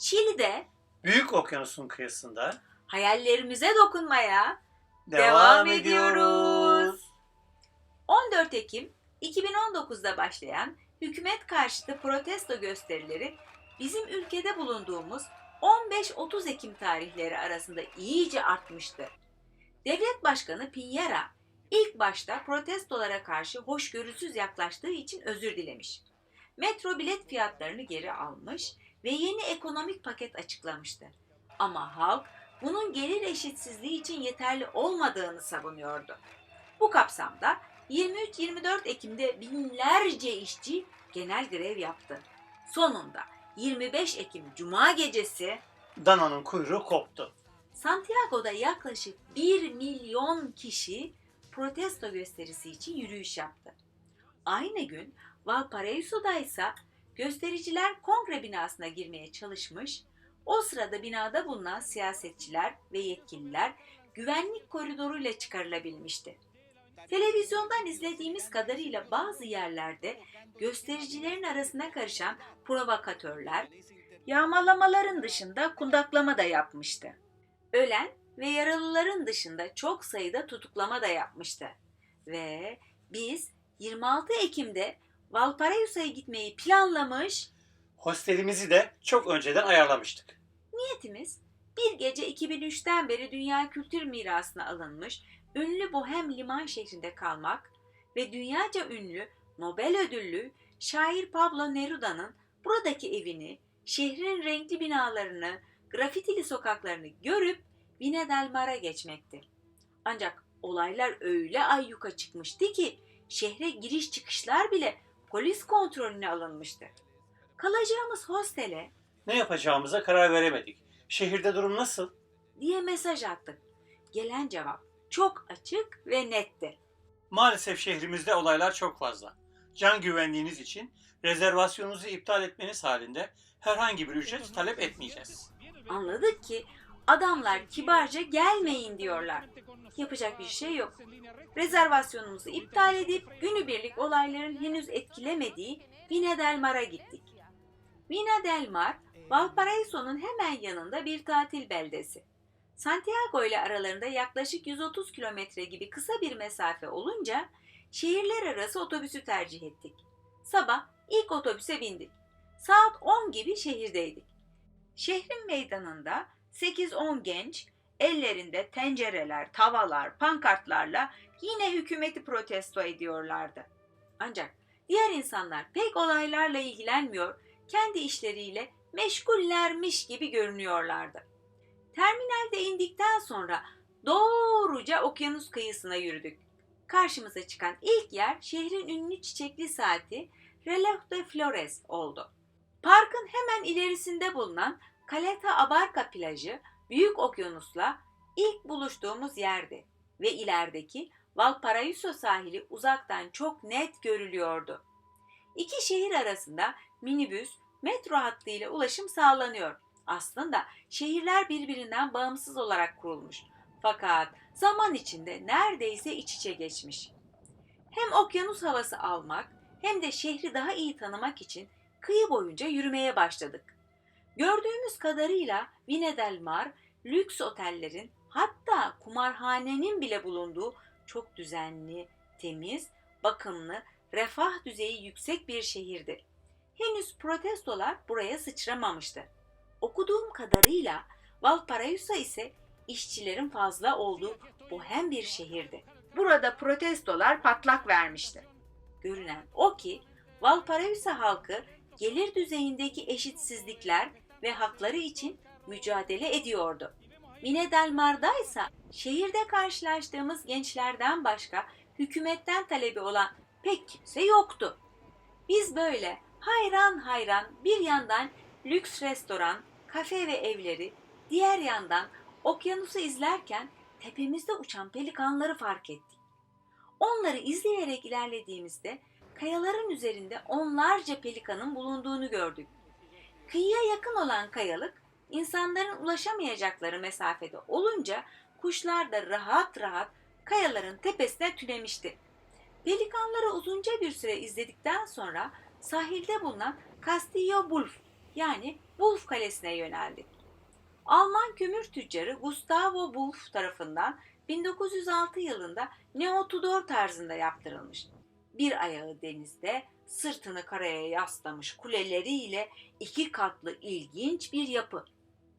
Şili'de Büyük okyanusun kıyısında hayallerimize dokunmaya devam, Devam ediyoruz. 14 Ekim 2019'da başlayan hükümet karşıtı protesto gösterileri bizim ülkede bulunduğumuz 15-30 Ekim tarihleri arasında iyice artmıştı. Devlet Başkanı Piñera ilk başta protestolara karşı hoşgörüsüz yaklaştığı için özür dilemiş. Metro bilet fiyatlarını geri almış ve yeni ekonomik paket açıklamıştı. Ama halk bunun gelir eşitsizliği için yeterli olmadığını savunuyordu. Bu kapsamda 23-24 Ekim'de binlerce işçi genel grev yaptı. Sonunda 25 Ekim Cuma gecesi Dananın kuyruğu koptu. Santiago'da yaklaşık 1 milyon kişi protesto gösterisi için yürüyüş yaptı. Aynı gün Valparaiso'da ise göstericiler kongre binasına girmeye çalışmış, o sırada binada bulunan siyasetçiler ve yetkililer güvenlik koridoruyla çıkarılabilmişti. Televizyondan izlediğimiz kadarıyla bazı yerlerde göstericilerin arasına karışan provokatörler yağmalamaların dışında kundaklama da yapmıştı. Ölen ve yaralıların dışında çok sayıda tutuklama da yapmıştı. Ve biz 26 Ekim'de Valparaiso'ya gitmeyi planlamış, Hostelimizi de çok önceden ayarlamıştık. niyetimiz bir gece 2003'ten beri Dünya Kültür Mirası'na alınmış ünlü Bohem liman şehrinde kalmak ve dünyaca ünlü Nobel ödüllü şair Pablo Neruda'nın buradaki evini, şehrin renkli binalarını, grafitili sokaklarını görüp Vina del Mar'a geçmekti. Ancak olaylar öyle ayyuka çıkmıştı ki şehre giriş çıkışlar bile polis kontrolüne alınmıştı. Kalacağımız hostele Ne yapacağımıza karar veremedik. Şehirde durum nasıl? diye mesaj attık. Gelen cevap çok açık ve netti. Maalesef şehrimizde olaylar çok fazla. Can güvenliğiniz için rezervasyonunuzu iptal etmeniz halinde herhangi bir ücret talep etmeyeceğiz. Anladık ki adamlar kibarca gelmeyin diyorlar. Yapacak bir şey yok. Rezervasyonumuzu iptal edip günübirlik olayların henüz etkilemediği Vina del Mar'a gittik. Vina del Mar, Valparaiso'nun hemen yanında bir tatil beldesi. Santiago ile aralarında yaklaşık 130 kilometre gibi kısa bir mesafe olunca şehirler arası otobüsü tercih ettik. Sabah ilk otobüse bindik. Saat 10 gibi şehirdeydik. Şehrin meydanında 8-10 genç ellerinde tencereler, tavalar, pankartlarla yine hükümeti protesto ediyorlardı. Ancak diğer insanlar pek olaylarla ilgilenmiyor, kendi işleriyle meşgullermiş gibi görünüyorlardı. Terminalde indikten sonra doğruca okyanus kıyısına yürüdük. Karşımıza çıkan ilk yer şehrin ünlü çiçekli saati Reloj de Flores oldu. Parkın hemen ilerisinde bulunan Caleta Abarca plajı Büyük Okyanus'la ilk buluştuğumuz yerdi ve ilerideki Valparaiso sahili uzaktan çok net görülüyordu. İki şehir arasında minibüs, metro hattıyla ulaşım sağlanıyor. Aslında şehirler birbirinden bağımsız olarak kurulmuş. Fakat zaman içinde neredeyse iç içe geçmiş. Hem okyanus havası almak hem de şehri daha iyi tanımak için kıyı boyunca yürümeye başladık. Gördüğümüz kadarıyla Vina del Mar, lüks otellerin hatta kumarhanenin bile bulunduğu çok düzenli, temiz, bakımlı, refah düzeyi yüksek bir şehirdi. Henüz protestolar buraya sıçramamıştı. Okuduğum kadarıyla Valparaiso ise işçilerin fazla olduğu bohem bir şehirdi. Burada protestolar patlak vermişti. Görünen o ki Valparaiso halkı gelir düzeyindeki eşitsizlikler ve hakları için mücadele ediyordu. Vina del Mar'da ise şehirde karşılaştığımız gençlerden başka hükümetten talebi olan pek kimse yoktu. Biz böyle hayran hayran bir yandan lüks restoran, kafe ve evleri, diğer yandan okyanusu izlerken tepemizde uçan pelikanları fark ettik. Onları izleyerek ilerlediğimizde kayaların üzerinde onlarca pelikanın bulunduğunu gördük. Kıyıya yakın olan kayalık insanların ulaşamayacakları mesafede olunca kuşlar da rahat rahat kayaların tepesine tünemişti. Pelikanları uzunca bir süre izledikten sonra sahilde bulunan Castillo Bulf yani Wolf Kalesi'ne yöneldik. Alman kömür tüccarı Gustavo Wolf tarafından 1906 yılında Neo Tudor tarzında yaptırılmış. Bir ayağı denizde, sırtını karaya yaslamış kuleleriyle iki katlı ilginç bir yapı.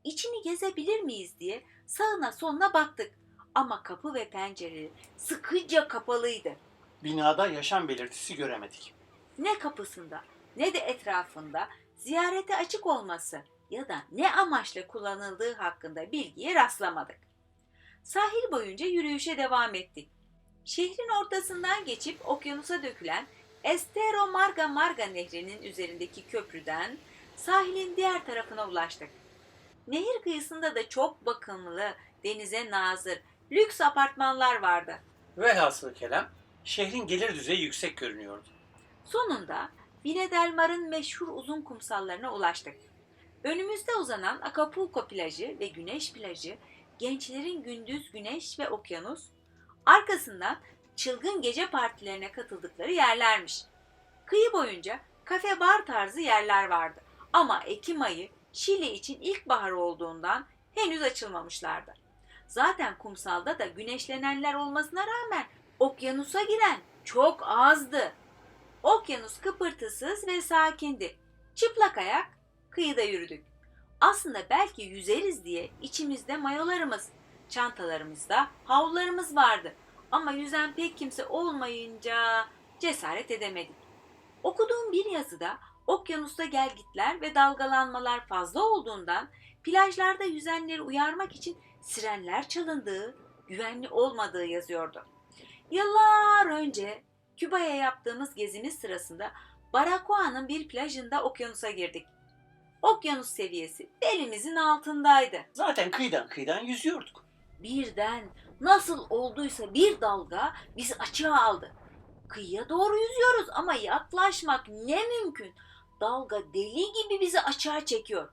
İçini gezebilir miyiz diye sağına soluna baktık ama kapı ve pencereleri sıkıca kapalıydı. Binada yaşam belirtisi göremedik. Ne kapısında ne de etrafında ziyarete açık olması ya da ne amaçla kullanıldığı hakkında bilgiye rastlamadık. Sahil boyunca yürüyüşe devam ettik. Şehrin ortasından geçip okyanusa dökülen Estero Marga Marga nehrinin üzerindeki köprüden sahilin diğer tarafına ulaştık. Nehir kıyısında da çok bakımlı, denize nazır, lüks apartmanlar vardı. Velhasıl kelam şehrin gelir düzeyi yüksek görünüyordu. Sonunda Vine del Mar'ın meşhur uzun kumsallarına ulaştık. Önümüzde uzanan Acapulco plajı ve güneş plajı, gençlerin gündüz güneş ve okyanus, arkasından çılgın gece partilerine katıldıkları yerlermiş. Kıyı boyunca kafe bar tarzı yerler vardı. Ama Ekim ayı Şili için ilkbahar olduğundan henüz açılmamışlardı. Zaten kumsalda da güneşlenenler olmasına rağmen okyanusa giren çok azdı. Okyanus kıpırtısız ve sakindi. Çıplak ayak kıyıda yürüdük. Aslında belki yüzeriz diye içimizde mayolarımız, çantalarımızda havlularımız vardı. Ama yüzen pek kimse olmayınca cesaret edemedik. Okuduğum bir yazıda okyanusta gelgitler ve dalgalanmalar fazla olduğundan plajlarda yüzenleri uyarmak için sirenler çalındığı, güvenli olmadığı yazıyordu. Yıllar önce Küba'ya yaptığımız gezimiz sırasında Baracoa'nın bir plajında okyanusa girdik. Okyanus seviyesi belimizin altındaydı. Zaten kıyıdan kıyıdan yüzüyorduk. Birden nasıl olduysa bir dalga bizi açığa aldı. Kıyıya doğru yüzüyoruz ama yaklaşmak ne mümkün. Dalga deli gibi bizi açığa çekiyor.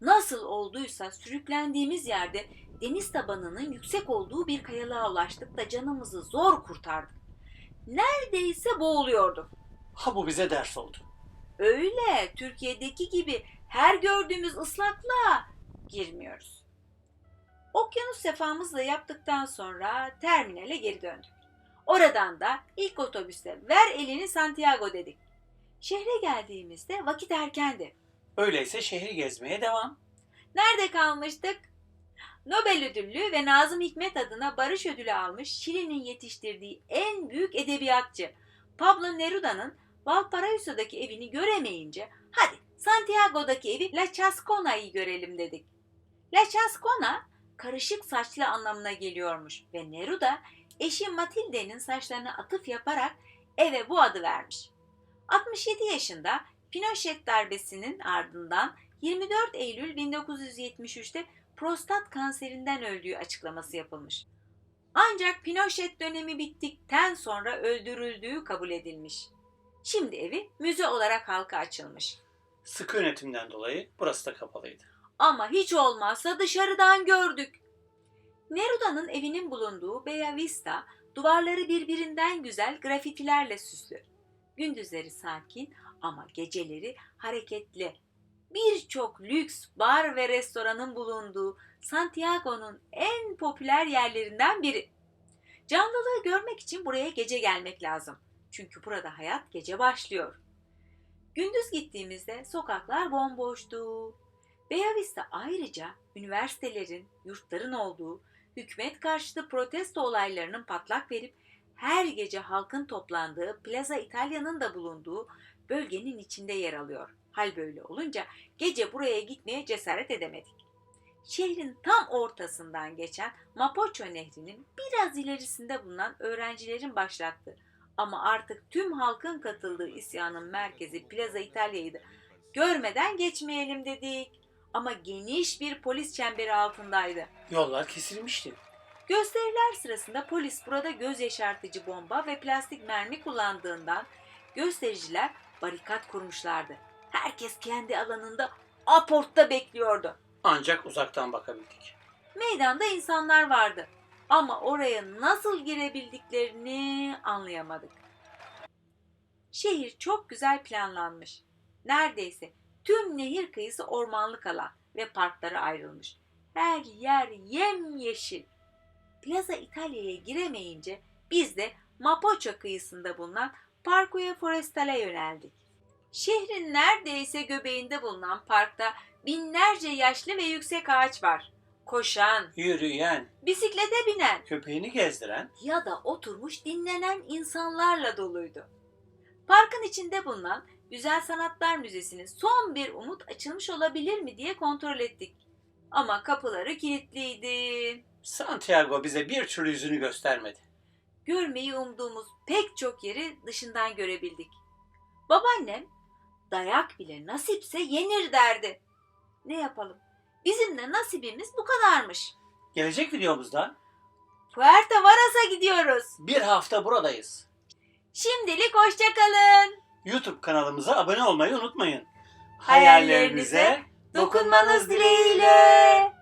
Nasıl olduysa sürüklendiğimiz yerde deniz tabanının yüksek olduğu bir kayalığa ulaştık da canımızı zor kurtardık. Neredeyse boğuluyorduk. Ha bu bize ders oldu. Öyle Türkiye'deki gibi her gördüğümüz ıslaklığa girmiyoruz. Okyanus sefamızla yaptıktan sonra terminale geri döndük. Oradan da ilk otobüste ver elini Santiago dedik. Şehre geldiğimizde vakit erkendi. Öyleyse şehri gezmeye devam. Nerede kalmıştık? Nobel ödüllü ve Nazım Hikmet adına Barış Ödülü almış Şili'nin yetiştirdiği en büyük edebiyatçı Pablo Neruda'nın Valparaiso'daki evini göremeyince hadi Santiago'daki evi La Chascona'yı görelim dedik. La Chascona karışık saçlı anlamına geliyormuş ve Neruda eşi Matilde'nin saçlarına atıf yaparak eve bu adı vermiş. 67 yaşında Pinochet darbesinin ardından 24 Eylül 1973'te prostat kanserinden öldüğü açıklaması yapılmış. Ancak Pinochet dönemi bittikten sonra öldürüldüğü kabul edilmiş. Şimdi evi müze olarak halka açılmış. Sıkı yönetimden dolayı burası da kapalıydı. Ama hiç olmazsa dışarıdan gördük. Neruda'nın evinin bulunduğu Bella Vista duvarları birbirinden güzel grafitilerle süslü. Gündüzleri sakin ama geceleri hareketli. Birçok lüks bar ve restoranın bulunduğu Santiago'nun en popüler yerlerinden biri. Canlılığı görmek için buraya gece gelmek lazım. Çünkü burada hayat gece başlıyor. Gündüz gittiğimizde sokaklar bomboştu. Bella Vista ayrıca üniversitelerin, yurtların olduğu, hükümet karşıtı protesto olaylarının patlak verip her gece halkın toplandığı Plaza İtalya'nın da bulunduğu bölgenin içinde yer alıyor. Hal böyle olunca gece buraya gitmeye cesaret edemedik. Şehrin tam ortasından geçen Mapocho Nehri'nin biraz ilerisinde bulunan öğrencilerin başlattığı ama artık tüm halkın katıldığı isyanın merkezi Plaza İtalya'yı da görmeden geçmeyelim dedik. Ama geniş bir polis çemberi altındaydı. Yollar kesilmişti. Gösteriler sırasında polis burada göz yaşartıcı bomba ve plastik mermi kullandığından göstericiler barikat kurmuşlardı. Herkes kendi alanında aportta bekliyordu. Ancak uzaktan bakabildik. Meydanda insanlar vardı ama oraya nasıl girebildiklerini anlayamadık. Şehir çok güzel planlanmış. Neredeyse Tüm nehir kıyısı ormanlık alan ve parklara ayrılmış. Her yer yemyeşil. Plaza İtalya'ya giremeyince biz de Mapocho kıyısında bulunan Parcoya Forestal'e yöneldik. Şehrin neredeyse göbeğinde bulunan parkta binlerce yaşlı ve yüksek ağaç var. Koşan, Yürüyen, bisiklete binen köpeğini gezdiren, ya da oturmuş dinlenen insanlarla doluydu. Parkın içinde bulunan Güzel Sanatlar Müzesi'nin son bir umut açılmış olabilir mi diye kontrol ettik. Ama kapıları kilitliydi. Santiago bize bir türlü yüzünü göstermedi. Görmeyi umduğumuz pek çok yeri dışından görebildik. Babaannem dayak bile nasipse yenir derdi. Ne yapalım? Bizim de nasibimiz bu kadarmış. Gelecek videomuzda Puerto Varas'a gidiyoruz. bir hafta buradayız. Şimdilik hoşçakalın. YouTube kanalımıza abone olmayı unutmayın. Hayallerinize dokunmanız dileğiyle.